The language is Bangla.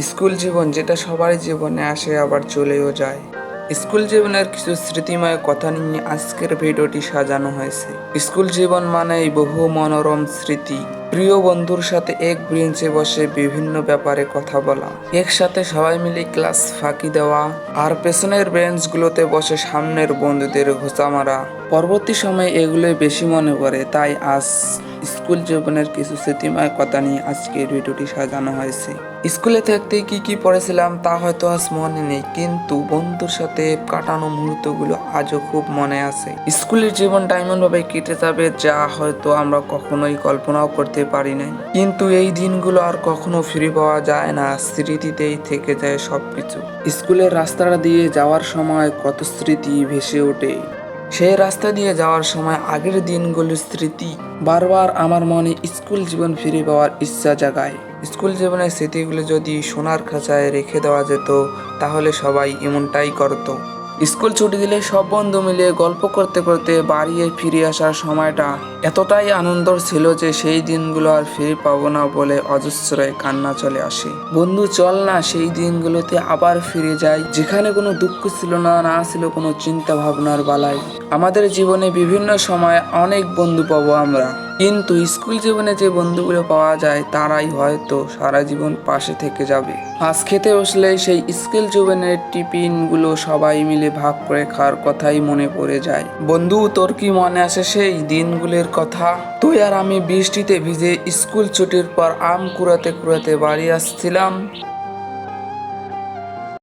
স্কুল জীবন যেটা সবার জীবনে আসে, আবার চলেও যায়। স্কুল জীবনের কিছু স্মৃতিময় কথা নিয়ে আজকের ভিডিওটি সাজানো হয়েছে। স্কুল জীবন মানেই বহু মনোরম স্মৃতি। প্রিয় বন্ধুর সাথে এক বেঞ্চে বসে বিভিন্ন ব্যাপারে কথা বলা। একসাথে সবাই মিলে ক্লাস ফাঁকি দেওয়া আর পেছনের বেঞ্চগুলোতে বসে সামনের বন্ধুদের ঘোষা মারা। পরবর্তী সময়ে এগুলোই বেশি মনে পড়ে, তাই আজ স্কুল জীবনের কিছু স্মৃতিময় কথা নিয়ে আজকের ভিডিওটি সাজানো হয়েছে। স্কুলে থাকতে কি কি পড়েছিলাম তা হয়তো আজ মনে নেই, কিন্তু বন্ধুর সাথে কাটানো মুহূর্তগুলো আজও খুব মনে আছে। স্কুলের জীবনটা এমনভাবে কেটে যাবে যা হয়তো আমরা কখনোই কল্পনাও করতে পারি নাই। কিন্তু এই দিনগুলো আর কখনো ফিরে পাওয়া যায় না। স্মৃতিতেই থেকে যায় সবকিছু। স্কুলের রাস্তাটা দিয়ে যাওয়ার সময় কত স্মৃতি ভেসে ওঠে। সেই রাস্তা দিয়ে যাওয়ার সময় আগের দিনগুলোর স্মৃতি বারবার আমার মনে স্কুল জীবন ফিরে পাওয়ার ইচ্ছা জাগায়। স্কুল জীবনের স্মৃতিগুলো যদি সোনার খাঁচায় রেখে দেওয়া যেত, তাহলে সবাই এমনটাই করতো। স্কুল ছুটি দিলে সব বন্ধু মিলে গল্প করতে করতে বাড়ি ফিরে আসার সময়টা এতটাই আনন্দর ছিল যে সেই দিনগুলো আর ফিরে পাবো না বলে অজস্রয় কান্না চলে আসে। বন্ধু, চল না, সেই দিনগুলোতে আবার ফিরে যাই। যেখানে কোনো দুঃখ ছিল না না ছিল কোনো চিন্তা ভাবনার বালাই। আমাদের জীবনে বিভিন্ন সময় অনেক বন্ধু পাবো আমরা। কিন্তু স্কুল জীবনে যে বন্ধুগুলো পাওয়া যায়, তারাই হয়তো সারা জীবন পাশে থেকে যাবে। আজ খেতে বসলে সেই স্কুল জীবনের টিফিনগুলো সবাই মিলে ভাগ করে খাওয়ার কথাই মনে পড়ে যায়। বন্ধু, তোর কি মনে আসে সেই দিনগুলোর কথা? তুই আর আমি বৃষ্টিতে ভিজে স্কুল ছুটির পর আম কুড়াতে কুড়াতে বাড়ি আসছিলাম।